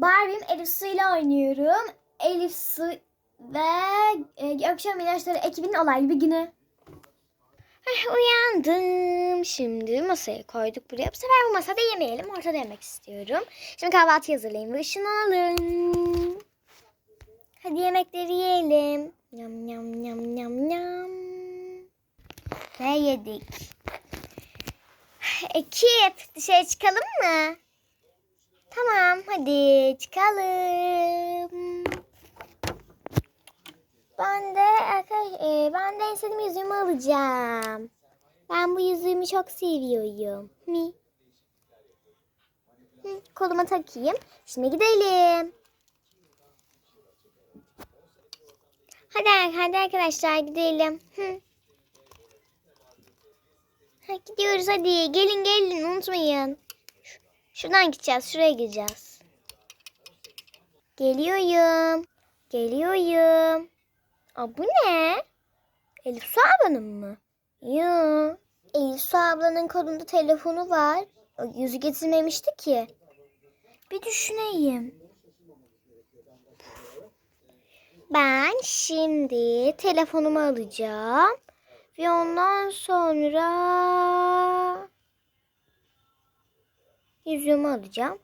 Barbie'm Elif ile oynuyorum. Elif ve e, Gökşen İlaçları ekibinin olaylı bir günü. Ay, uyandım. Şimdi masaya koyduk buraya. Bu sefer bu masada yemeyelim. Ortada yemek istiyorum. Şimdi kahvaltı hazırlayın ve ışınalım. Hadi yemekleri yiyelim. Yam yam yam yam yam. Ve yedik. Ekip dışarı çıkalım mı? Tamam hadi çıkalım. Ben de arkadaş, e, ben de en sevdiğim yüzüğümü alacağım. Ben bu yüzüğümü çok seviyorum. Mi? Koluma takayım. Şimdi gidelim. Hadi, hadi arkadaşlar gidelim. Hı. Gidiyoruz hadi. Gelin gelin unutmayın. Şuradan gideceğiz. Şuraya gireceğiz. Geliyorum. Geliyorum. Aa, bu ne? Elif Su ablanın mı? Yo. Elif Su ablanın kolunda telefonu var. O yüzü getirmemişti ki. Bir düşüneyim. Ben şimdi telefonumu alacağım. Ve ondan sonra yüzüğümü alacağım.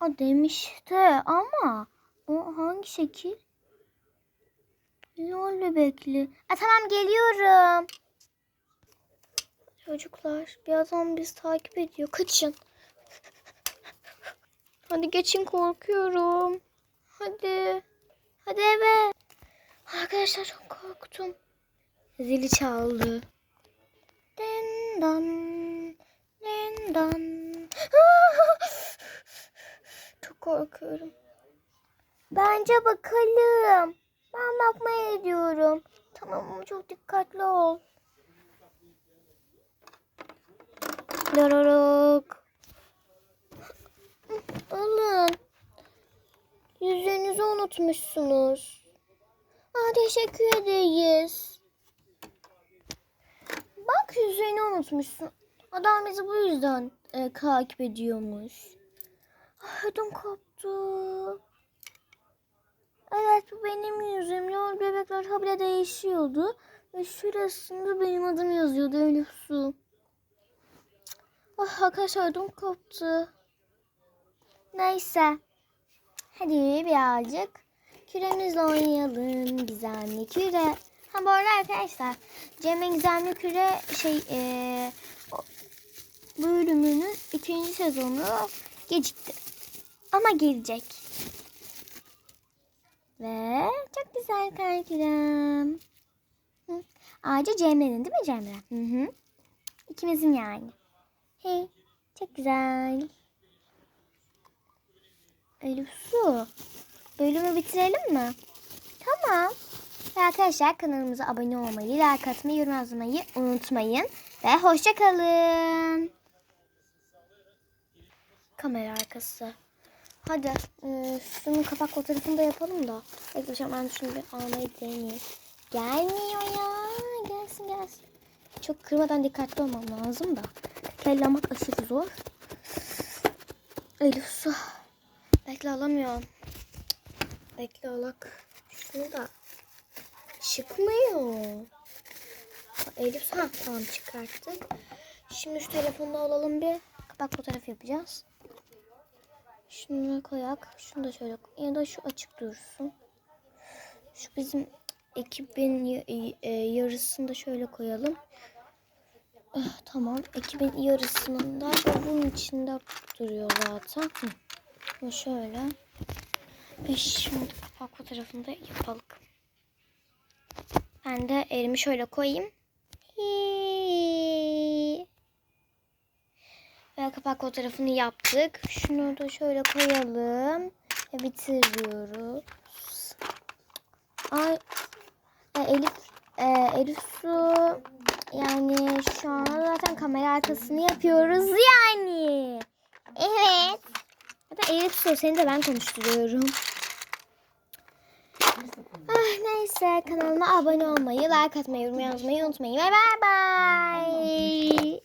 O demişti ama o hangi şekil? Lol bebekli. A, tamam geliyorum. Çocuklar bir adam bizi takip ediyor. Kaçın. Hadi geçin korkuyorum. Hadi. Hadi eve. Arkadaşlar çok korktum. Zili çaldı. Dendan. Dendan. Çok korkuyorum. Bence bakalım. Ben bakmaya gidiyorum. Tamam ama çok dikkatli ol. Dororok. Alın. Yüzüğünüzü unutmuşsunuz. Aa, teşekkür ederiz. Bak yüzüğünü unutmuşsun. Adam bizi bu yüzden e, takip ediyormuş. Ay, ödüm koptu. Evet bu benim yüzüm. Lol bebekler habire değişiyordu. Ve şurasında benim adım yazıyordu Su. Ah arkadaşlar ödüm koptu. Neyse. Hadi birazcık küremizle oynayalım. Gizemli küre. Ha bu arada arkadaşlar Cem'in gizemli küre şey eee sezonu gecikti. Ama gelecek. Ve çok güzel kar kürem. Hı. Ağacı Cemre'nin değil mi Cemre? Hı hı. İkimizin yani. Hey, çok güzel. Elif Su, bölümü bitirelim mi? Tamam. Ve arkadaşlar kanalımıza abone olmayı, like atmayı, yorum yazmayı unutmayın. Ve hoşça kalın. Kamera arkası. Hadi e, şunun kapak fotoğrafını da yapalım da. Arkadaşlar ben şunu bir almayı deneyeyim. Gelmiyor ya. Gelsin gelsin. Çok kırmadan dikkatli olmam lazım da. Tekerlemek aşırı zor. Elif su. Bekle alamıyorum. Bekle alak. Şunu da çıkmıyor. Elif. Ha tamam çıkarttık. Şimdi şu telefonu da alalım bir. Kapak fotoğrafı yapacağız. Şunu koyak. Şunu da şöyle koy- ya da şu açık dursun. Şu bizim ekibin y- e, yarısını da şöyle koyalım. Ah, tamam. Ekibin yarısının da bunun içinde duruyor zaten. Hı. Şöyle. Ve şimdi kapak fotoğrafını yapalım. Ben de elimi şöyle koyayım. Hii. Ve kapak fotoğrafını yaptık. Şunu da şöyle koyalım. Ve bitiriyoruz. Ay, e, Elif, e, Elif Su yani şu an zaten kamera arkasını yapıyoruz yani. Evet. Hatta Elif Su seni de ben konuşturuyorum. Ah, neyse kanalıma abone olmayı, like atmayı, yorum yazmayı unutmayın. Ve bay bay.